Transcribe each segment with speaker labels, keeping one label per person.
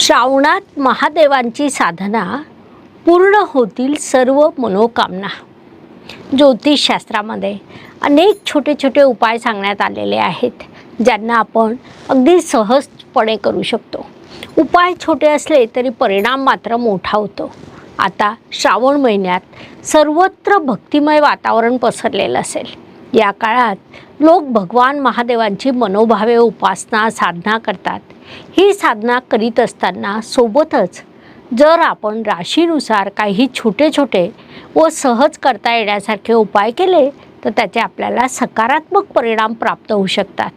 Speaker 1: श्रावणात महादेवांची साधना पूर्ण होतील सर्व मनोकामना. ज्योतिषशास्त्रामध्ये अनेक छोटे छोटे उपाय सांगण्यात आलेले आहेत ज्यांना आपण अगदी सहजपणे करू शकतो. उपाय छोटे असले तरी परिणाम मात्र मोठा होतो. आता श्रावण महिन्यात सर्वत्र भक्तिमय वातावरण पसरलेलं असेल. या काळात लोक भगवान महादेवांची मनोभावे उपासना साधना करतात. ही साधना करीत असताना सोबतच जर आपण राशीनुसार काही छोटे छोटे व सहज करता येण्यासारखे उपाय केले तर त्याचे आपल्याला सकारात्मक परिणाम प्राप्त होऊ शकतात.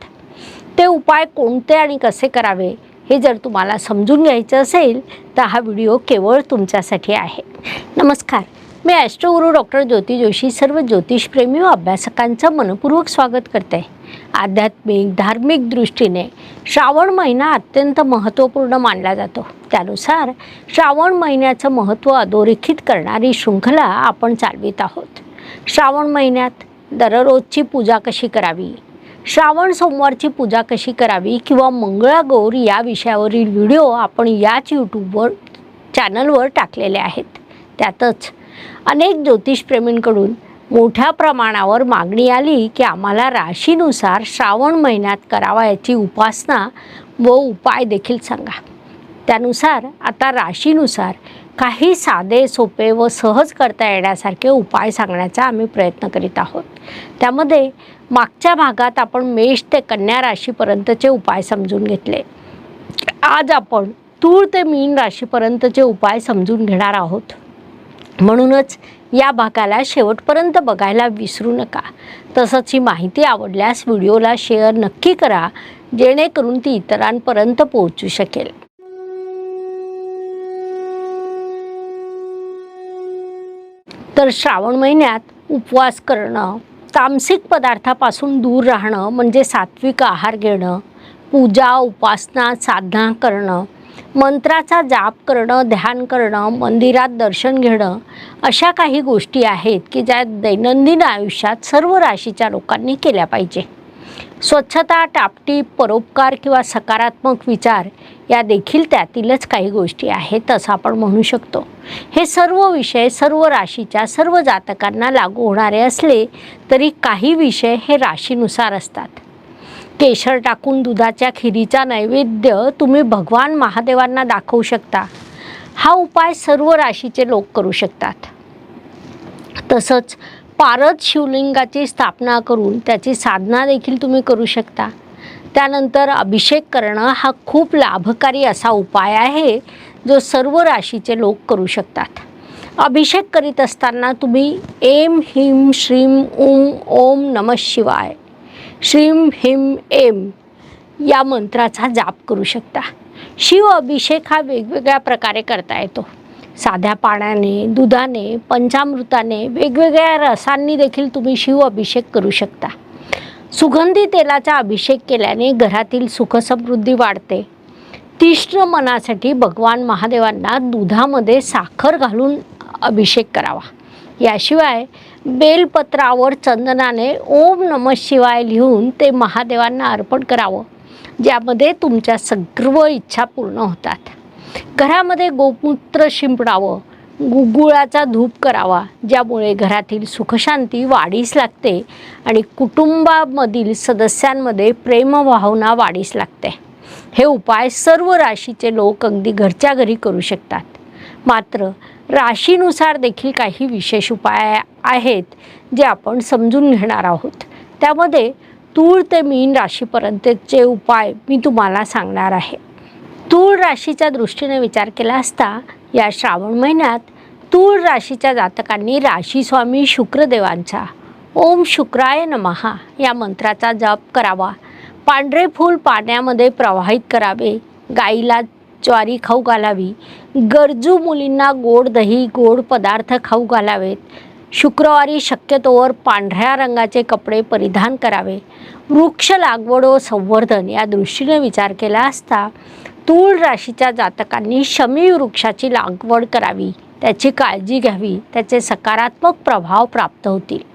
Speaker 1: ते उपाय कोणते आणि कसे करावे हे जर तुम्हाला समजून घ्यायचं असेल तर हा व्हिडिओ केवळ तुमच्यासाठी आहे. नमस्कार. मी ॲस्ट्रोगुरू डॉक्टर ज्योती जोशी सर्व ज्योतिषप्रेमी व अभ्यासकांचं मनपूर्वक स्वागत करते. आध्यात्मिक धार्मिक दृष्टीने श्रावण महिना अत्यंत महत्त्वपूर्ण मानला जातो. त्यानुसार श्रावण महिन्याचं महत्त्व अधोरेखित करणारी शृंखला आपण चालवित आहोत. श्रावण महिन्यात दररोजची पूजा कशी करावी? श्रावण सोमवारची पूजा कशी करावी किंवा मंगळागौर या विषयावरील व्हिडिओ आपण याच यूट्यूबवर चॅनलवर टाकलेले आहेत. त्यातच अनेक ज्योतिषप्रेमींकडून मोठ्या प्रमाणावर मागणी आली की आम्हाला राशीनुसार श्रावण महिन्यात करावयाची उपासना व उपाय देखील सांगा. त्यानुसार आता राशीनुसार काही साधे सोपे व सहज करता येण्यासारखे उपाय सांगण्याचा आम्ही प्रयत्न करीत आहोत. त्यामध्ये मागच्या भागात आपण मेष ते कन्या राशीपर्यंतचे उपाय समजून घेतले. आज आपण तूळ ते मीन राशीपर्यंतचे उपाय समजून घेणार आहोत. म्हणूनच या भागाला शेवटपर्यंत बघायला विसरू नका. तसंच ही माहिती आवडल्यास व्हिडिओला शेअर नक्की करा जेणेकरून ती इतरांपर्यंत पोहोचू शकेल. तर श्रावण महिन्यात उपवास करणं तामसिक पदार्थापासून दूर राहणं म्हणजे सात्विक आहार घेणं पूजा उपासना साधना करणं मंत्राचा जाप करणं ध्यान करणं मंदिरात दर्शन घेणं अशा काही गोष्टी आहेत की ज्या दैनंदिन आयुष्यात सर्व राशीच्या लोकांनी केल्या पाहिजे. स्वच्छता टापटीप परोपकार किंवा सकारात्मक विचार या देखील त्यातीलच काही गोष्टी आहेत असं आपण म्हणू शकतो. हे सर्व विषय सर्व राशीच्या सर्व जातकांना लागू होणारे असले तरी काही विषय हे राशीनुसार असतात. केशर टाकून दुधाच्या खिरीचा नैवेद्य तुम्ही भगवान महादेवांना दाखवू शकता. हा उपाय सर्व राशीचे लोक करू शकतात. तसंच पारद शिवलिंगाची स्थापना करून त्याची साधना देखील तुम्ही करू शकता. त्यानंतर अभिषेक करणं हा खूप लाभकारी असा उपाय आहे जो सर्व राशीचे लोक करू शकतात. अभिषेक करीत असताना तुम्ही एम हिम श्रीम उम ओम नम शिवाय श्रीम हिम एम या मंत्राचा जाप करू शकता. शिव अभिषेक हा वेगवेगळ्या प्रकारे करता येतो. साध्या पाण्याने दुधाने पंचामृताने वेगवेगळ्या रसांनी देखील तुम्ही शिव अभिषेक करू शकता. सुगंधी तेलाचा अभिषेक केल्याने घरातील सुखसमृद्धी वाढते. तीक्ष्ण मनासाठी भगवान महादेवांना दुधामध्ये साखर घालून अभिषेक करावा. याशिवाय बेलपत्रावर चंदनाने ओम नम शिवाय लिहून ते महादेवांना अर्पण करावं ज्यामध्ये तुमच्या सर्व इच्छा पूर्ण होतात. घरामध्ये गोमूत्र शिंपडावं गुगुळाचा धूप करावा ज्यामुळे घरातील सुखशांती वाढीस लागते आणि कुटुंबामधील सदस्यांमध्ये प्रेमभावना वाढीस लागते. हे उपाय सर्व राशीचे लोक अगदी घरच्या घरी करू शकतात. मात्र राशीनुसार देखील काही विशेष उपाय आहेत जे आपण समजून घेणार आहोत. त्यामध्ये तूळ ते मीन राशीपर्यंतचे उपाय मी तुम्हाला सांगणार आहे. तूळ राशीच्या दृष्टीने विचार केला असता या श्रावण महिन्यात तूळ राशीच्या जातकांनी राशीस्वामी शुक्रदेवांचा ओम शुक्राय नमहा या मंत्राचा जप करावा. पांढरे फूल पाण्यामध्ये प्रवाहित करावे. गाईला ज्वारी खाऊ घालावी. गरजू मुलींना गोड दही गोड पदार्थ खाऊ घालावेत. शुक्रवारी शक्यतोवर पांढऱ्या रंगाचे कपडे परिधान करावे. वृक्ष लागवड व संवर्धन या दृष्टीने विचार केला असता तूळ राशीच्या जातकांनी शमी वृक्षाची लागवड करावी. त्याची काळजी घ्यावी. त्याचे सकारात्मक प्रभाव प्राप्त होतील.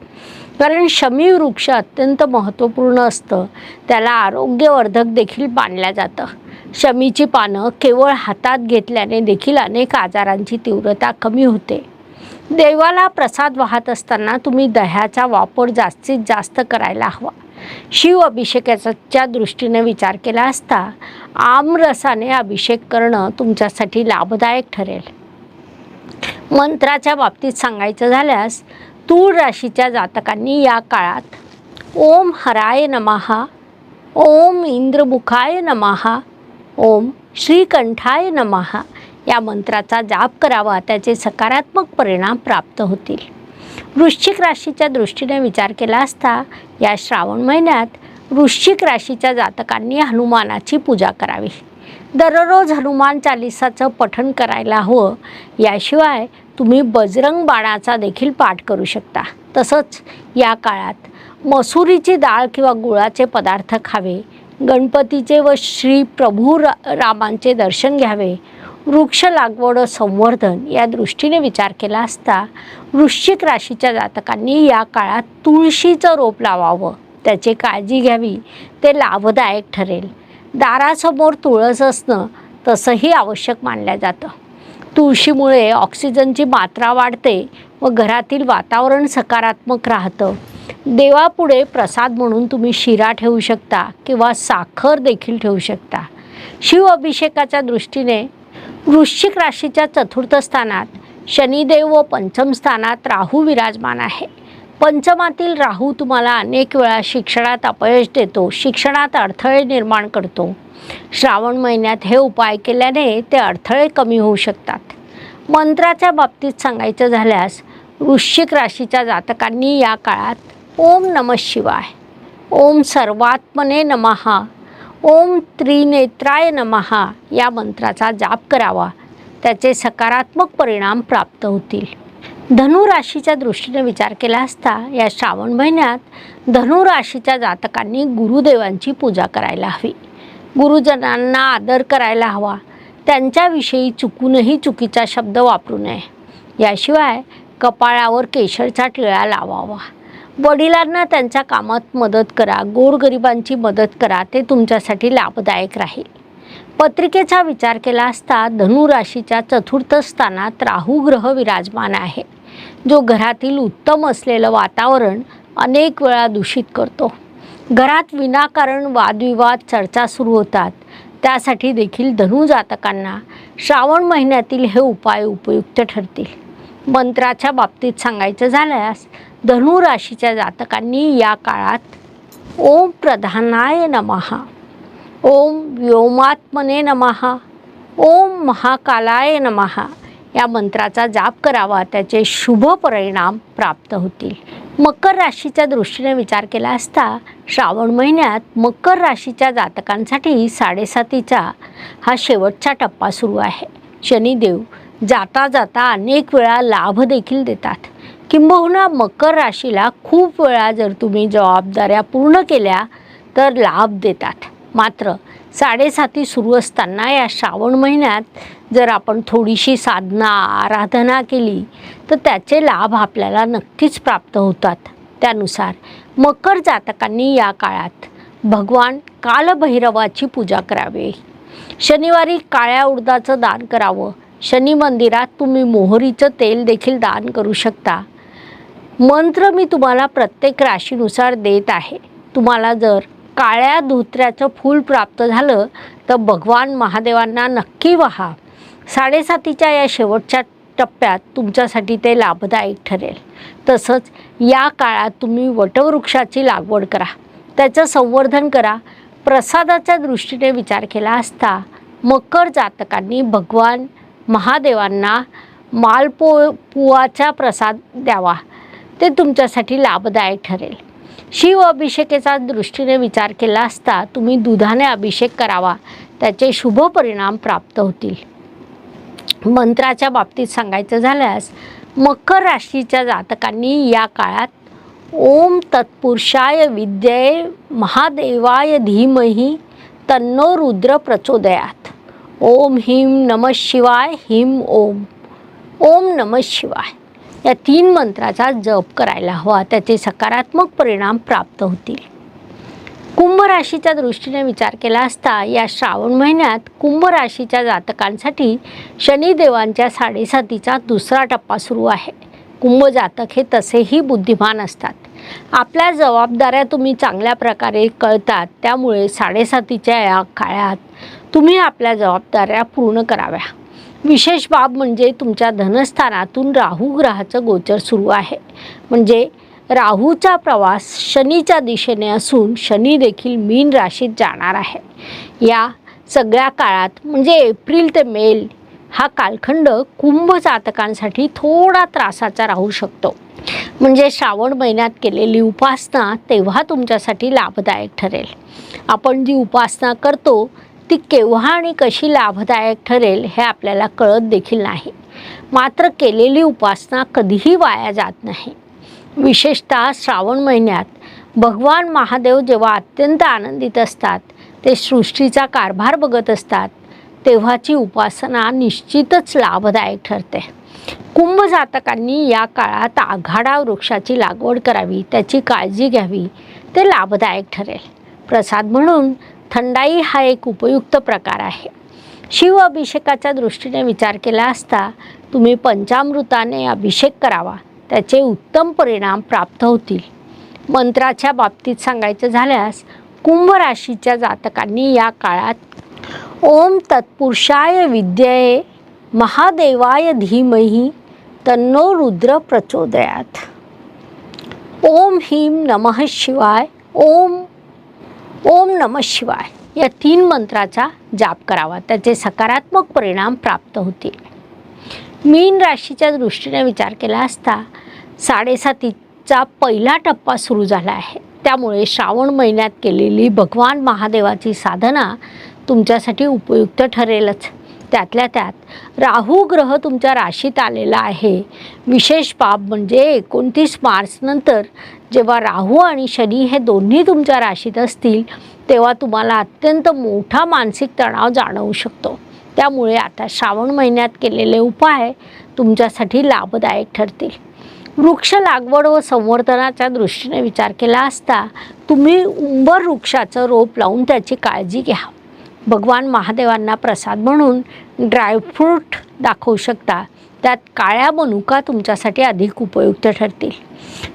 Speaker 1: कारण शमी वृक्ष अत्यंत महत्त्वपूर्ण असतं. त्याला आरोग्यवर्धक देखील मानलं जातं. शमीची पानं केवळ हातात घेतल्याने देखील अनेक आजारांची तीव्रता कमी होते. देवाला प्रसाद वाहत असताना तुम्ही दह्याचा वापर जास्तीत जास्त करायला हवा. शिव अभिषेकाच्या दृष्टीने विचार केला असता आमरसाने अभिषेक करणं तुमच्यासाठी लाभदायक ठरेल. मंत्राच्या बाबतीत सांगायचं झाल्यास तूळ राशीच्या जातकांनी या काळात ओम हराय नमहा ओम इंद्रमुखाय नमहा ओम श्रीकंठाय नमहा या मंत्राचा जाप करावा त्याचे सकारात्मक परिणाम प्राप्त होतील. वृश्चिक राशीच्या दृष्टीने विचार केला असता या श्रावण महिन्यात वृश्चिक राशीच्या जातकांनी हनुमानाची पूजा करावी. दररोज हनुमान चालिसाचं पठण करायला हवं याशिवाय तुम्ही बजरंग बाणाचा देखील पाठ करू शकता. तसंच या काळात मसुरीची डाळ किंवा गुळाचे पदार्थ खावे गणपतीचे व श्री प्रभू रा रामांचे दर्शन घ्यावे. वृक्ष लागवड व संवर्धन या दृष्टीने विचार केला असता वृश्चिक राशीच्या जातकांनी या काळात तुळशीचं रोप लावावं. त्याची काळजी घ्यावी. ते लाभदायक ठरेल. दारासमोर तुळस असणं तसंही आवश्यक मानलं जातं. तुळशीमुळे ऑक्सिजनची मात्रा वाढते व घरातील वातावरण सकारात्मक राहतं. देवापुढे प्रसाद म्हणून तुम्ही शिरा ठेवू शकता किंवा साखर देखील ठेवू शकता. शिव अभिषेकाच्या दृष्टीने वृश्चिक राशीच्या चतुर्थ स्थानात शनिदेव व पंचम स्थानात राहू विराजमान आहे. पंचमातील राहू तुम्हाला अनेक वेळा शिक्षणात अपयश देतो शिक्षणात अडथळे निर्माण करतो. श्रावण महिन्यात हे उपाय केल्याने ते अडथळे कमी होऊ शकतात. मंत्राच्या बाबतीत सांगायचं झाल्यास वृश्चिक राशीच्या जातकांनी या काळात ओम नम शिवाय। ओम सर्वात्मने नमहा ओम त्रिनेत्राय नमहा या मंत्राचा जाप करावा. त्याचे सकारात्मक परिणाम प्राप्त होतील. धनुराशीच्या दृष्टीने विचार केला असता या श्रावण महिन्यात धनुराशीच्या जातकांनी गुरुदेवांची पूजा करायला हवी. गुरुजनांना आदर करायला हवा. त्यांच्याविषयी चुकूनही चुकीचा शब्द वापरू नये. याशिवाय कपाळावर केशरचा टिळा लावावा. वडिलांना त्यांच्या कामात मदत करा गोरगरिबांची मदत करा ते तुमच्यासाठी लाभदायक राहील. पत्रिकेचा विचार केला असता धनु राशीच्या चतुर्थ स्थानात राहू ग्रह विराजमान आहे. जो घरातील उत्तम असलेलं वातावरण अनेक वेळा दूषित करतो. घरात विनाकारण वादविवाद चर्चा सुरू होतात. त्यासाठी देखील धनु जातकांना श्रावण महिन्यातील हे उपाय उपयुक्त ठरतील. मंत्राच्या बाबतीत सांगायचं झाल्यास धनु राशीच्या जातकांनी या काळात ओम प्रधानाय नमहा ओम व्योमात्मने नमहा ओम महाकालाय नमहा या मंत्राचा जाप करावा त्याचे शुभ परिणाम प्राप्त होतील. मकर राशीच्या दृष्टीने विचार केला असता श्रावण महिन्यात मकर राशीच्या जातकांसाठी साडेसातीचा हा शेवटचा टप्पा सुरू आहे. शनिदेव जाता जाता अनेक वेळा लाभ देखील देतात. किंबहुना मकर राशीला खूप वेळा जर तुम्ही जबाबदाऱ्या पूर्ण केल्या तर लाभ देतात. मात्र साडेसाती सुरू असताना या श्रावण महिन्यात जर आपण थोडीशी साधना आराधना केली तर त्याचे लाभ आपल्याला नक्कीच प्राप्त होतात. त्यानुसार मकर जातकांनी या काळात भगवान कालभैरवाची पूजा करावी. शनिवारी काळ्या उडदाचं दान करावं. शनी मंदिरात तुम्ही मोहरीचं तेल देखील दान करू शकता. मंत्र मी तुम्हाला प्रत्येक राशीनुसार देत आहे. तुम्हाला जर काळ्या धोत्र्याचं फूल प्राप्त झालं तर भगवान महादेवांना नक्की व्हा. साडेसातीच्या या शेवटच्या टप्प्यात तुमच्यासाठी ते लाभदायक ठरेल. तसंच या काळात तुम्ही वटवृक्षाची लागवड करा. त्याचं संवर्धन करा. प्रसादाच्या दृष्टीने विचार केला असता मकर जातकांनी भगवान महादेवांना मालपो पुवाचा प्रसाद द्यावा. ते तुमच्यासाठी लाभदायक ठरेल. शिव अभिषेकेचा दृष्टीने विचार केला असता तुम्ही दुधाने अभिषेक करावा त्याचे शुभ परिणाम प्राप्त होतील. मंत्राच्या बाबतीत सांगायचं झाल्यास मकर राशीच्या जातकांनी या काळात ओम तत्पुरुषाय विद्ये महादेवाय धीमही तन्नो रुद्र प्रचोदयात. ओम ह्रीम नम शिवाय ह्रीम ओम. ओम नम शिवाय. या तीन मंत्राचा जप करायला हवा. त्याचे सकारात्मक परिणाम प्राप्त होतील. कुंभ राशीच्या दृष्टीने विचार केला असता या श्रावण महिन्यात कुंभ राशीच्या जातकांसाठी शनिदेवांच्या साडेसातीचा दुसरा टप्पा सुरू आहे. कुंभ जातक हे तसेही बुद्धिमान असतात. आपल्या जबाबदाऱ्या तुम्ही चांगल्या प्रकारे कळतात त्यामुळे साडेसातीच्या या काळात तुम्ही आपल्या जबाबदाऱ्या पूर्ण कराव्या. विशेष बाब म्हणजे तुमच्या धनस्थानातून राहू ग्रहाचं गोचर सुरू आहे. म्हणजे राहूचा प्रवास शनीच्या दिशेने असून शनी देखील मीन राशीत जाणार आहे. या सगळ्या काळात म्हणजे एप्रिल ते मेल हा कालखंड कुंभ जातकांसाठी थोडा त्रासाचा राहू शकतो. म्हणजे श्रावण महिन्यात केलेली उपासना तेव्हा तुमच्यासाठी लाभदायक ठरेल. आपण जी उपासना करतो ती केव्हा आणि कशी लाभदायक ठरेल हे आपल्याला कळत देखील नाही. मात्र केलेली उपासना कधीही वाया जात नाही. विशेषतः श्रावण महिन्यात भगवान महादेव जेव्हा अत्यंत आनंदित असतात ते सृष्टीचा कारभार बघत असतात तेव्हाची उपासना निश्चितच लाभदायक ठरते. कुंभ जातकांनी या काळात आघाडा वृक्षाची लागवड करावी त्याची काळजी घ्यावी ते लाभदायक ठरेल. प्रसाद म्हणून थंडाई हा एक उपयुक्त प्रकार आहे. शिव अभिषेकाच्या दृष्टीने विचार केला असता तुम्ही पंचामृताने अभिषेक करावा त्याचे उत्तम परिणाम प्राप्त होतील. मंत्राच्या बाबतीत सांगायचं झाल्यास कुंभ राशीच्या जातकांनी या काळात ओम तत्पुरुषाय विद्यये महादेवाय धीमही तन्नो रुद्र प्रचोदयात. ओम ह्रीम नमः शिवाय ओम ओम नमः शिवाय. या तीन मंत्राचा जाप करावा. त्याचे सकारात्मक परिणाम प्राप्त होतील. मीन राशीच्या दृष्टीने विचार केला असता साडेसातीचा पहिला टप्पा सुरू झाला आहे. त्यामुळे श्रावण महिन्यात केलेली भगवान महादेवाची साधना तुमच्यासाठी उपयुक्त ठरेलच. त्यातल्या त्यात राहू ग्रह तुमच्या राशीत आलेला आहे. विशेष बाब म्हणजे एकोणतीस मार्चनंतर जेव्हा राहू आणि शनी हे दोन्ही तुमच्या राशीत असतील तेव्हा तुम्हाला अत्यंत मोठा मानसिक तणाव जाणवू शकतो. त्यामुळे आता श्रावण महिन्यात केलेले उपाय तुमच्यासाठी लाभदायक ठरतील. वृक्ष लागवड व संवर्धनाच्या दृष्टीने विचार केला असता तुम्ही उंबर वृक्षाचं रोप लावून त्याची काळजी घ्या. भगवान महादेवांना प्रसाद म्हणून ड्रायफ्रूट दाखवू शकता. त्यात काळ्या मनुका तुमच्यासाठी अधिक उपयुक्त ठरतील.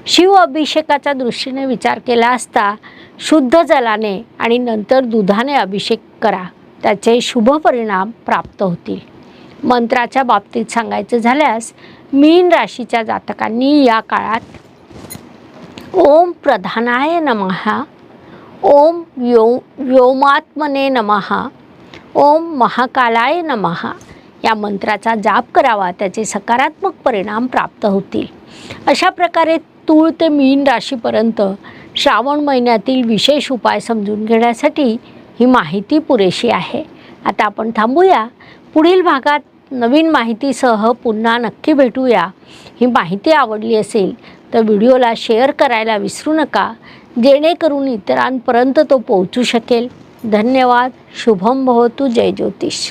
Speaker 1: शिव अभिषेकाच्या दृष्टीने विचार केला असता शुद्ध जलाने आणि नंतर दुधाने अभिषेक करा. त्याचे शुभ परिणाम प्राप्त होतील. मंत्राच्या बाबतीत सांगायचं झाल्यास मीन राशीच्या जातकांनी या काळात ओम प्रधानाय नमहा ओम व्यो व्योमात्मने नमहा ओम महाकालाय नमहा या मंत्राचा जाप करावा त्याचे सकारात्मक परिणाम प्राप्त होतील. अशा प्रकारे तूळ ते मीन राशीपर्यंत श्रावण महिन्यातील विशेष उपाय समजून घेण्यासाठी ही माहिती पुरेशी आहे. आता आपण थांबूया. पुढील भागात नवीन माहितीसह पुन्हा नक्की भेटूया. ही माहिती आवडली असेल तर व्हिडिओला शेअर करायला विसरू नका जेणेकरून इतरांपर्यंत तो पोहोचू शकेल. धन्यवाद. शुभम भवतु. जय ज्योतिष.